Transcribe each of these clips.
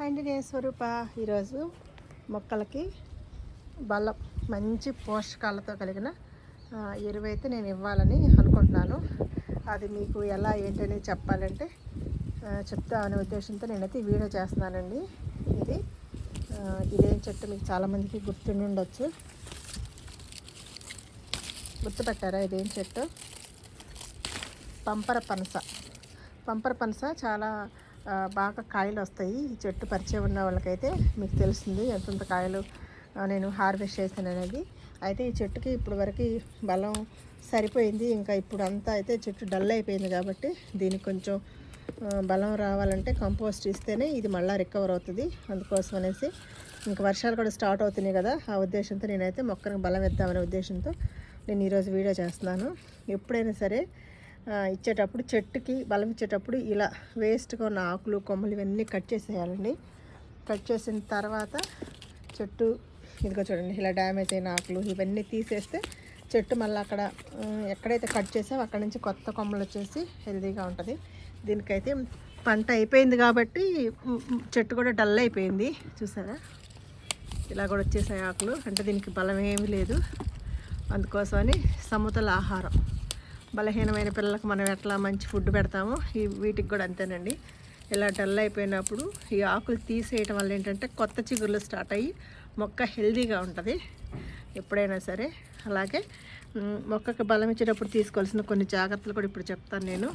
And నేను స్వరూప ఈరోజు మొక్కలకి బలం మంచి పోషకాలతో కలిగిన ఎరువైతే ఎరువు అయితే నేను ఇవ్వాలని అనుకుంటున్నాను. అది మీకు ఎలా ఏంటని చెప్పాలంటే చెప్తా అనే ఉద్దేశంతో నేనైతే వీడియో చేస్తున్నానండి. ఇది ఇదేం చెట్టు మీకు చాలామందికి గుర్తుండి ఉండొచ్చు. గుర్తుపెట్టారా? ఇదేం చెట్టు. పంపర పనస. పంపర పనస చాలా బాగా కాయలు వస్తాయి. ఈ చెట్టు పరిచయం ఉన్న వాళ్ళకైతే మీకు తెలుస్తుంది ఎంతంత కాయలు నేను హార్వెస్ట్ చేశాను అనేది. అయితే ఈ చెట్టుకి ఇప్పుడు వరకు బలం సరిపోయింది. ఇంకా ఇప్పుడు అంతా అయితే చెట్టు డల్ అయిపోయింది కాబట్టి దీనికి కొంచెం బలం రావాలంటే కంపోస్ట్ ఇస్తేనే ఇది మళ్ళీ రికవర్ అవుతుంది. అందుకోసం అనేసి ఇంకా వర్షాలు కూడా స్టార్ట్ అవుతున్నాయి కదా. ఆ ఉద్దేశంతో నేనైతే మొక్కను బలం ఇద్దామనే ఉద్దేశంతో నేను ఈరోజు వీడియో చేస్తున్నాను. ఎప్పుడైనా సరే ఇచ్చేటప్పుడు చెట్టుకి బలం ఇచ్చేటప్పుడు ఇలా వేస్ట్గా ఉన్న ఆకులు కొమ్మలు ఇవన్నీ కట్ చేసేయాలండి. కట్ చేసిన తర్వాత చెట్టు ఇదిగో చూడండి ఇలా డ్యామేజ్ అయిన ఆకులు ఇవన్నీ తీసేస్తే చెట్టు మళ్ళీ అక్కడ ఎక్కడైతే కట్ చేసావో అక్కడ నుంచి కొత్త కొమ్మలు వచ్చేసి హెల్తీగా ఉంటుంది. దీనికైతే పంట అయిపోయింది కాబట్టి చెట్టు కూడా డల్ అయిపోయింది. చూసారా? ఇలా కూడా వచ్చేసాయి ఆకులు. అంటే దీనికి బలం ఏమీ లేదు. అందుకోసమని సమతుల ఆహారం. బలహీనమైన పిల్లలకు మనం ఎట్లా మంచి ఫుడ్ పెడతామో ఈ వీటికి కూడా అంతేనండి. ఇలా డల్ అయిపోయినప్పుడు ఈ ఆకులు తీసేయటం వల్ల ఏంటంటే కొత్త చిగుర్లు స్టార్ట్ అయ్యి మొక్క హెల్దీగా ఉంటుంది. ఎప్పుడైనా సరే. అలాగే మొక్కకు మొక్కకి బలం ఇచ్చేటప్పుడు తీసుకోవాల్సిన కొన్ని జాగ్రత్తలు కూడా ఇప్పుడు చెప్తాను నేను.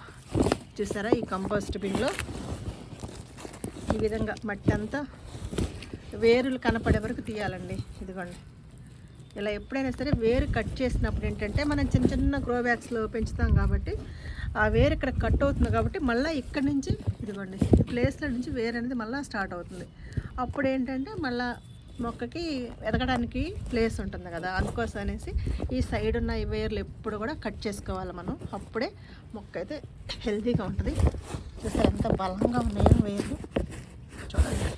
చూసారా ఈ కంపోస్ట్ బిన్లో? ఈ విధంగా మట్టి అంతా వేరులు కనపడే వరకు తీయాలండి. ఇదిగోండి. ఇలా ఎప్పుడైనా సరే వేరు కట్ చేసినప్పుడు ఏంటంటే మనం చిన్న చిన్న గ్రో బ్యాగ్స్లో పెంచుతాం కాబట్టి ఆ వేరు ఇక్కడ కట్ అవుతుంది కాబట్టి మళ్ళీ ఇక్కడ నుంచి ఇదిగోండి ఈ ప్లేస్లో నుంచి వేరు అనేది మళ్ళీ స్టార్ట్ అవుతుంది. అప్పుడు ఏంటంటే మళ్ళీ మొక్కకి ఎదగడానికి ప్లేస్ ఉంటుంది కదా అందుకోసం అనేసి ఈ సైడ్ ఉన్న ఈ వేర్లు ఎప్పుడు కూడా కట్ చేసుకోవాలి మనం. అప్పుడే మొక్క అయితే హెల్తీగా ఉంటుంది. చూసారు ఎంత బలంగా ఉన్నాయో వేర్లు. చూడండి.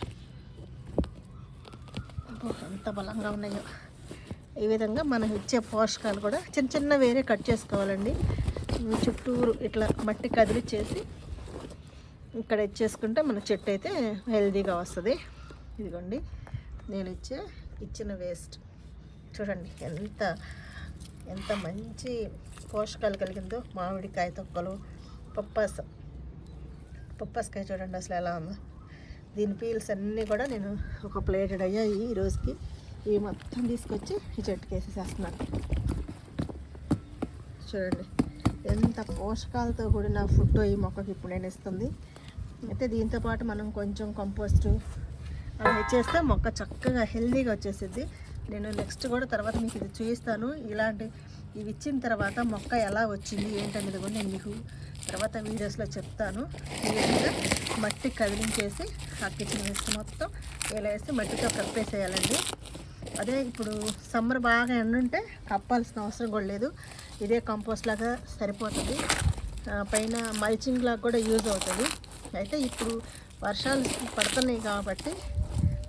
ఎంత బలంగా ఉన్నాయో. ఈ విధంగా మనం ఇచ్చే పోషకాలు కూడా చిన్న చిన్న వేరే కట్ చేసుకోవాలండి. చుట్టూరు ఇట్లా మట్టి కదిలిచ్చేసి ఇక్కడ ఇచ్చేసుకుంటే మన చెట్టు అయితే హెల్తీగా వస్తుంది. ఇదిగోండి నేను ఇచ్చే ఇచ్చిన వేస్ట్. చూడండి ఎంత ఎంత మంచి పోషకాలు కలిగిందో మామిడికాయ తొక్కలు పప్పాస పప్పాసకాయ చూడండి అసలు ఎలా ఉందో. దీని పీల్స్ అన్నీ కూడా నేను ఒక ప్లేటెడ్ అయ్యాయి ఈ రోజుకి. ఇవి మొత్తం తీసుకొచ్చి ఈ చెట్టుకి వేసేసేస్తున్నాను చూడండి ఎంత పోషకాలతో కూడిన ఫుడ్ ఈ మొక్కకి ఇప్పుడు నేను ఇస్తుంది. అయితే దీంతో పాటు మనం కొంచెం కంపోస్ట్ చేస్తే మొక్క చక్కగా హెల్తీగా వచ్చేసిద్ది. నేను నెక్స్ట్ కూడా తర్వాత మీకు ఇది చూపిస్తాను. ఇలాంటి ఇవి ఇచ్చిన తర్వాత మొక్క ఎలా వచ్చింది ఏంటనేది కూడా నేను మీకు తర్వాత వీడియోస్లో చెప్తాను. ఈ విధంగా మట్టి కదిలించేసి ఆ కిచెన్ వేసి మొత్తం ఇలా వేసి మట్టితో కప్పేసేయాలండి అదే ఇప్పుడు సమ్మర్ బాగా ఎండుంటే కప్పాల్సిన అవసరం కూడా లేదు. ఇదే కంపోస్ట్ లాగా సరిపోతుంది. పైన మల్చింగ్ లాగా కూడా యూజ్ అవుతుంది. అయితే ఇప్పుడు వర్షాలు పడుతున్నాయి కాబట్టి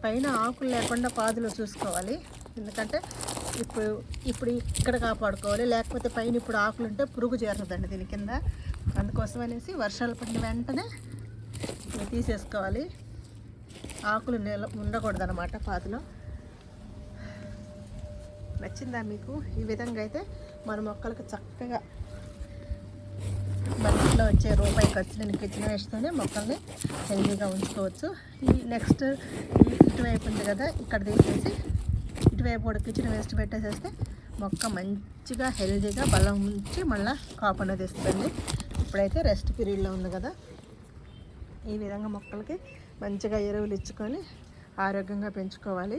పైన ఆకులు లేకుండా పాదులు చూసుకోవాలి. ఎందుకంటే ఇప్పుడు ఇప్పుడు ఇక్కడ కాపాడుకోవాలి. లేకపోతే పైన ఇప్పుడు ఆకులు ఉంటే పురుగు చేరుతుందండి దీని కింద. అందుకోసం అనేసి వర్షాలు పడిన వెంటనే తీసేసుకోవాలి. ఆకులు నిల ఉండకూడదు అనమాట పాదులో. నచ్చిందా మీకు? ఈ విధంగా అయితే మన మొక్కలకు చక్కగా బడ్జెట్లో వచ్చే రూపాయి ఖర్చు నేను కిచెన్ వేస్తేనే మొక్కల్ని హెల్దీగా ఉంచుకోవచ్చు. ఈ నెక్స్ట్ ఇటువైపు ఉంది కదా ఇక్కడ తీసేసి ఇటువైపు కూడా కిచెన్ వేస్ట్ పెట్టేసేస్తే మొక్క మంచిగా హెల్దీగా బలం ఉంచి మళ్ళీ కాపు అనేది ఇస్తుంది. ఇప్పుడైతే రెస్ట్ పీరియడ్లో ఉంది కదా. ఈ విధంగా మొక్కలకి మంచిగా ఎరువులు ఇచ్చుకొని ఆరోగ్యంగా పెంచుకోవాలి.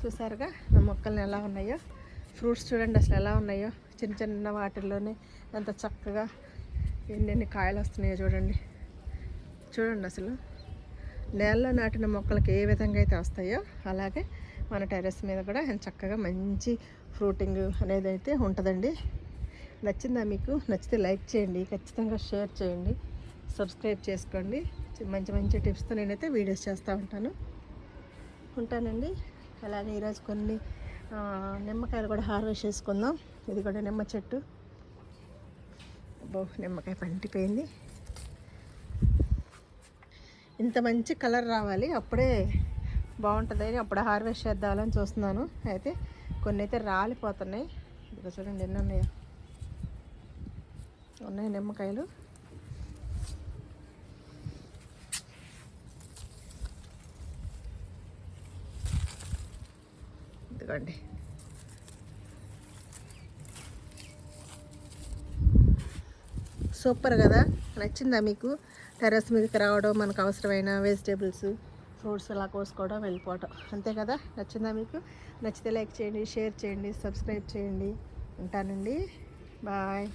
చూసారుగా నా మొక్కలను ఎలా ఉన్నాయో ఫ్రూట్స్ చూడండి అసలు ఎలా ఉన్నాయో చిన్న చిన్న వాటిల్లోనే ఎంత చక్కగా ఎన్నెన్ని కాయలు వస్తున్నాయో చూడండి. చూడండి అసలు నేలలో నాటిన మొక్కలకి ఏ విధంగా అయితే వస్తాయో అలాగే మన టెర్రస్ మీద కూడా ఎంత చక్కగా మంచి ఫ్రూటింగ్ అనేది అయితే ఉంటుందండి. నచ్చిందా మీకు? నచ్చితే లైక్ చేయండి ఖచ్చితంగా షేర్ చేయండి సబ్స్క్రైబ్ చేసుకోండి. మంచి మంచి టిప్స్తో నేనైతే వీడియోస్ చేస్తూ ఉంటాను. ఉంటానండి. అలాగే ఈరోజు కొన్ని నిమ్మకాయలు కూడా హార్వెస్ట్ చేసుకుందాం. ఇది కూడా నిమ్మ చెట్టు. అబ్బో నిమ్మకాయ పండిపోయింది. ఇంత మంచి కలర్ రావాలి. అప్పుడే బాగుంటుందని అప్పుడు హార్వెస్ట్ చేద్దామని చూస్తున్నాను. అయితే కొన్ని అయితే రాలిపోతున్నాయి. ఇదిగో చూడండి ఎన్ని ఉన్నాయో. ఉన్నాయి నిమ్మకాయలు. ఇదిగోండి సూపర్ కదా? నచ్చిందా మీకు? టెర్రస్ మీదకి రావడం మనకు అవసరమైన వెజిటేబుల్స్ ఫ్రూట్స్ అలా కోసుకోవడం వెళ్ళిపోవటం. అంతే కదా? నచ్చిందా మీకు? నచ్చితే లైక్ చేయండి షేర్ చేయండి సబ్స్క్రైబ్ చేయండి. ఉంటానండి. బాయ్.